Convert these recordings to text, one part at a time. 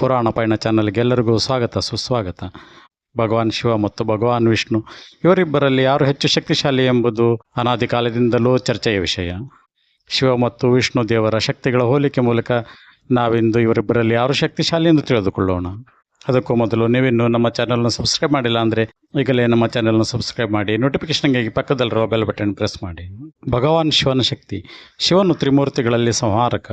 ಪುರಾಣ ಪಯಣ ಚಾನಲ್ಗೆಲ್ಲರಿಗೂ ಸ್ವಾಗತ, ಸುಸ್ವಾಗತ. ಭಗವಾನ್ ಶಿವ ಮತ್ತು ಭಗವಾನ್ ವಿಷ್ಣು, ಇವರಿಬ್ಬರಲ್ಲಿ ಯಾರು ಹೆಚ್ಚು ಶಕ್ತಿಶಾಲಿ ಎಂಬುದು ಅನಾದಿ ಕಾಲದಿಂದಲೂ ಚರ್ಚೆಯ ವಿಷಯ. ಶಿವ ಮತ್ತು ವಿಷ್ಣು ದೇವರ ಶಕ್ತಿಗಳ ಹೋಲಿಕೆ ಮೂಲಕ ನಾವಿಂದು ಇವರಿಬ್ಬರಲ್ಲಿ ಯಾರು ಶಕ್ತಿಶಾಲಿ ಎಂದು ತಿಳಿದುಕೊಳ್ಳೋಣ. ಅದಕ್ಕೂ ಮೊದಲು ನೀವಿನ್ನು ನಮ್ಮ ಚಾನಲ್ನ ಸಬ್ಸ್ಕ್ರೈಬ್ ಮಾಡಿಲ್ಲ ಅಂದರೆ ಈಗಲೇ ನಮ್ಮ ಚಾನಲ್ನ ಸಬ್ಸ್ಕ್ರೈಬ್ ಮಾಡಿ ನೋಟಿಫಿಕೇಷನ್ಗಾಗಿ ಪಕ್ಕದಲ್ಲಿರುವ ಬೆಲ್ ಬಟನ್ ಪ್ರೆಸ್ ಮಾಡಿ. ಭಗವಾನ್ ಶಿವನ ಶಕ್ತಿ, ಶಿವನು ತ್ರಿಮೂರ್ತಿಗಳಲ್ಲಿ ಸಂಹಾರಕ.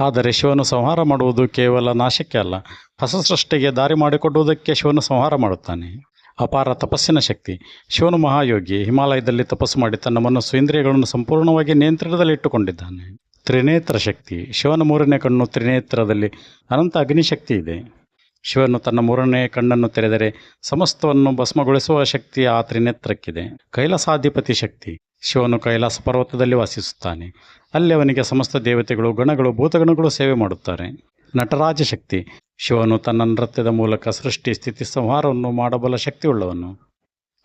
ಆದರೆ ಶಿವನು ಸಂಹಾರ ಮಾಡುವುದು ಕೇವಲ ನಾಶಕ್ಕೆ ಅಲ್ಲ ಹೊಸ ಸೃಷ್ಟಿಗೆ ದಾರಿ ಮಾಡಿಕೊಡುವುದಕ್ಕೆ ಶಿವನು ಸಂಹಾರ ಮಾಡುತ್ತಾನೆ. ಅಪಾರ ತಪಸ್ಸಿನ ಶಕ್ತಿ. ಶಿವನು ಮಹಾಯೋಗಿ, ಹಿಮಾಲಯದಲ್ಲಿ ತಪಸ್ಸು ಮಾಡಿ ತನ್ನ ಮನಸ್ಸು ಇಂದ್ರಿಯಗಳನ್ನು ಸಂಪೂರ್ಣವಾಗಿ ನಿಯಂತ್ರಣದಲ್ಲಿ ಇಟ್ಟುಕೊಂಡಿದ್ದಾನೆ. ತ್ರಿನೇತ್ರ ಶಕ್ತಿ. ಶಿವನ ಮೂರನೇ ಕಣ್ಣು ತ್ರಿನೇತ್ರದಲ್ಲಿ ಅನಂತ ಅಗ್ನಿಶಕ್ತಿ ಇದೆ. ಶಿವನು ತನ್ನ ಮೂರನೇ ಕಣ್ಣನ್ನು ತೆರೆದರೆ ಸಮಸ್ತವನ್ನು ಭಸ್ಮಗೊಳಿಸುವ ಶಕ್ತಿ ಆ ತ್ರಿನೇತ್ರಕ್ಕಿದೆ. ಕೈಲಾಸಾಧಿಪತಿ ಶಕ್ತಿ. ಶಿವನು ಕೈಲಾಸ ಪರ್ವತದಲ್ಲಿ ವಾಸಿಸುತ್ತಾನೆ. ಅಲ್ಲಿ ಅವನಿಗೆ ಸಮಸ್ತ ದೇವತೆಗಳು, ಗಣಗಳು, ಭೂತಗಣಗಳು ಸೇವೆ ಮಾಡುತ್ತಾರೆ. ನಟರಾಜ ಶಕ್ತಿ ಶಿವನು ತನ್ನ ನೃತ್ಯದ ಮೂಲಕ ಸೃಷ್ಟಿ, ಸ್ಥಿತಿ, ಸಂಹಾರವನ್ನು ಮಾಡಬಲ್ಲ ಶಕ್ತಿಯುಳ್ಳವನು.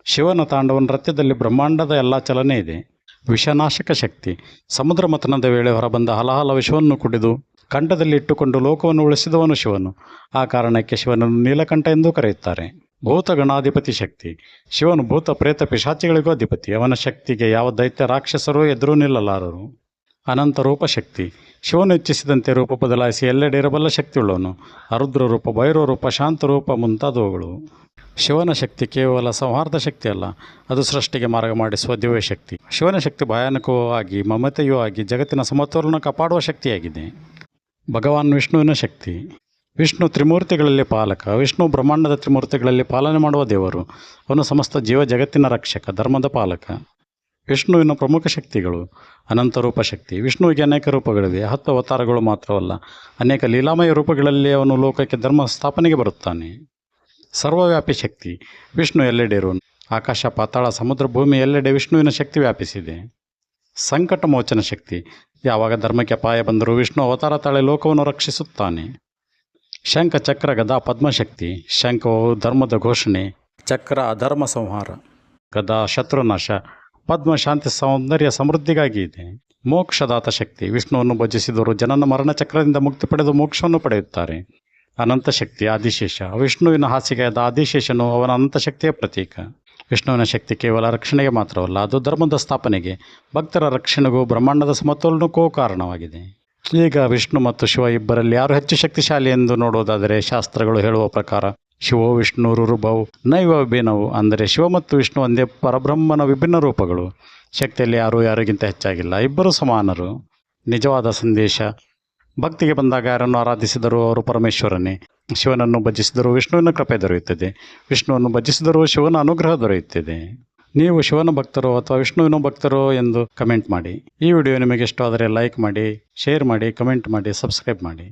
ಶಿವನ ತಾಂಡವ ನೃತ್ಯದಲ್ಲಿ ಬ್ರಹ್ಮಾಂಡದ ಎಲ್ಲ ಚಲನೆ ಇದೆ. ವಿಷನಾಶಕ ಶಕ್ತಿ. ಸಮುದ್ರ ಮಥನದ ವೇಳೆ ಹೊರಬಂದ ಹಲಹಲ ವಿಷವನ್ನು ಕುಡಿದು ಕಂಠದಲ್ಲಿ ಇಟ್ಟುಕೊಂಡು ಲೋಕವನ್ನು ಉಳಿಸಿದವನು ಶಿವನು. ಆ ಕಾರಣಕ್ಕೆ ಶಿವನನ್ನು ನೀಲಕಂಠ ಎಂದು ಕರೆಯುತ್ತಾರೆ. ಭೂತ ಗಣಾಧಿಪತಿ ಶಕ್ತಿ. ಶಿವನು ಭೂತ ಪ್ರೇತ ಪಿಶಾಚಿಗಳಿಗೂ ಅಧಿಪತಿ. ಅವನ ಶಕ್ತಿಗೆ ಯಾವ ದೈತ್ಯ ರಾಕ್ಷಸರು ಎದುರು ನಿಲ್ಲಲಾರರು. ಅನಂತ ರೂಪ ಶಕ್ತಿ. ಶಿವನು ಇಚ್ಛಿಸಿದಂತೆ ರೂಪ ಬದಲಾಯಿಸಿ ಎಲ್ಲೆಡೆ ಇರಬಲ್ಲ ಶಕ್ತಿಯುಳ್ಳವನು ಅರುದ್ರ ರೂಪ, ಭೈರವ ರೂಪ, ಶಾಂತ ರೂಪ ಮುಂತಾದವುಗಳು. ಶಿವನ ಶಕ್ತಿ ಕೇವಲ ಸೌಹಾರ್ದ ಶಕ್ತಿಯಲ್ಲ ಅದು ಸೃಷ್ಟಿಗೆ ಮಾರ್ಗ ಮಾಡಿಸುವ ದಿವ್ಯ ಶಕ್ತಿ. ಶಿವನ ಶಕ್ತಿ ಭಯಾನಕವೂ ಆಗಿ, ಮಮತೆಯೂ ಆಗಿ, ಜಗತ್ತಿನ ಸಮತೋಲನ ಕಾಪಾಡುವ ಶಕ್ತಿಯಾಗಿದೆ. ಭಗವಾನ್ ವಿಷ್ಣುವಿನ ಶಕ್ತಿ. ವಿಷ್ಣು ತ್ರಿಮೂರ್ತಿಗಳಲ್ಲಿ ಪಾಲಕ, ವಿಷ್ಣು ಬ್ರಹ್ಮಾಂಡದ ತ್ರಿಮೂರ್ತಿಗಳಲ್ಲಿ ಪಾಲನೆ ಮಾಡುವ ದೇವರು, ಅವನು ಸಮಸ್ತ ಜೀವ ಜಗತ್ತಿನ ರಕ್ಷಕ, ಧರ್ಮದ ಪಾಲಕ. ವಿಷ್ಣುವಿನ ಪ್ರಮುಖ ಶಕ್ತಿಗಳು ಅನಂತ ರೂಪ ಶಕ್ತಿ. ವಿಷ್ಣುವಿಗೆ ಅನೇಕ ರೂಪಗಳಿವೆ. ಹತ್ತು ಅವತಾರಗಳು ಮಾತ್ರವಲ್ಲ, ಅನೇಕ ಲೀಲಾಮಯ ರೂಪಗಳಲ್ಲಿ ಅವನು ಲೋಕಕ್ಕೆ ಧರ್ಮ ಸ್ಥಾಪನೆಗೆ ಬರುತ್ತಾನೆ. ಸರ್ವವ್ಯಾಪಿ ಶಕ್ತಿ, ವಿಷ್ಣು ಎಲ್ಲೆಡೆ ಇರುವನು ಆಕಾಶ, ಪಾತಾಳ, ಸಮುದ್ರ, ಭೂಮಿ ಎಲ್ಲೆಡೆ ವಿಷ್ಣುವಿನ ಶಕ್ತಿ ವ್ಯಾಪಿಸಿದೆ. ಸಂಕಟ ಮೋಚನ ಶಕ್ತಿ, ಯಾವಾಗ ಧರ್ಮಕ್ಕೆ ಅಪಾಯ ಬಂದರೂ ವಿಷ್ಣು ಅವತಾರ ತಾಳೆ ಲೋಕವನ್ನು ರಕ್ಷಿಸುತ್ತಾನೆ. ಶಂಖ ಚಕ್ರ ಗದಾ ಪದ್ಮಶಕ್ತಿ ಶಂಖವು ಧರ್ಮದ ಘೋಷಣೆ. ಚಕ್ರ ಅಧರ್ಮ ಸಂಹಾರ. ಗದಾ ಶತ್ರುನಾಶ. ಪದ್ಮ ಶಾಂತಿ ಸೌಂದರ್ಯ ಸಮೃದ್ಧಿಗಾಗಿ ಇದೆ. ಮೋಕ್ಷದಾತ ಶಕ್ತಿ. ವಿಷ್ಣುವನ್ನು ಭಜಿಸಿದವರು ಜನನ ಮರಣ ಚಕ್ರದಿಂದ ಮುಕ್ತಿ ಪಡೆದು ಮೋಕ್ಷವನ್ನು ಪಡೆಯುತ್ತಾರೆ. ಅನಂತ ಶಕ್ತಿ ಆದಿಶೇಷ. ವಿಷ್ಣುವಿನ ಹಾಸಿಗೆಯಾದ ಆದಿಶೇಷನು ಅವನ ಅನಂತ ಶಕ್ತಿಯ ಪ್ರತೀಕ. ವಿಷ್ಣುವಿನ ಶಕ್ತಿ ಕೇವಲ ರಕ್ಷಣೆಗೆ ಮಾತ್ರವಲ್ಲ ಅದು ಧರ್ಮದ ಸ್ಥಾಪನೆಗೆ ಭಕ್ತರ ರಕ್ಷಣೆಗೂ ಬ್ರಹ್ಮಾಂಡದ ಸಮತೋಲನಕ್ಕೂ ಕಾರಣವಾಗಿದೆ. ಈಗ ವಿಷ್ಣು ಮತ್ತು ಶಿವ ಇಬ್ಬರಲ್ಲಿ ಯಾರು ಹೆಚ್ಚು ಶಕ್ತಿಶಾಲಿ ಎಂದು ನೋಡೋದಾದರೆ ಶಾಸ್ತ್ರಗಳು ಹೇಳುವ ಪ್ರಕಾರ ಶಿವೋ, ವಿಷ್ಣು, ರುರುಭವು, ನೈವ ವಿಭಿನ್ನವು ಅಂದರೆ ಶಿವ ಮತ್ತು ವಿಷ್ಣು ಒಂದೇ ಪರಬ್ರಹ್ಮನ ವಿಭಿನ್ನ ರೂಪಗಳು. ಶಕ್ತಿಯಲ್ಲಿ ಯಾರೂ ಯಾರಿಗಿಂತ ಹೆಚ್ಚಾಗಿಲ್ಲ. ಇಬ್ಬರು ಸಮಾನರು. ನಿಜವಾದ ಸಂದೇಶ. ಭಕ್ತಿಗೆ ಬಂದಾಗ ಯಾರನ್ನು ಆರಾಧಿಸಿದರೂ ಅವರು ಪರಮೇಶ್ವರನೇ. ಶಿವನನ್ನು ಭಜಿಸಿದರೂ ವಿಷ್ಣುವಿನ ಕೃಪೆ ದೊರೆಯುತ್ತದೆ. ವಿಷ್ಣುವನ್ನು ಭಜಿಸಿದರೂ ಶಿವನ ಅನುಗ್ರಹ ದೊರೆಯುತ್ತದೆ. ನೀವು ಶಿವನ ಭಕ್ತರೋ ಅಥವಾ ವಿಷ್ಣುವಿನ ಭಕ್ತರೋ ಎಂದು ಕಮೆಂಟ್ ಮಾಡಿ. ಈ ವಿಡಿಯೋ ನಿಮಗೆ ಇಷ್ಟವಾದರೆ ಲೈಕ್ ಮಾಡಿ, ಶೇರ್ ಮಾಡಿ, ಕಮೆಂಟ್ ಮಾಡಿ, ಸಬ್ಸ್ಕ್ರೈಬ್ ಮಾಡಿ.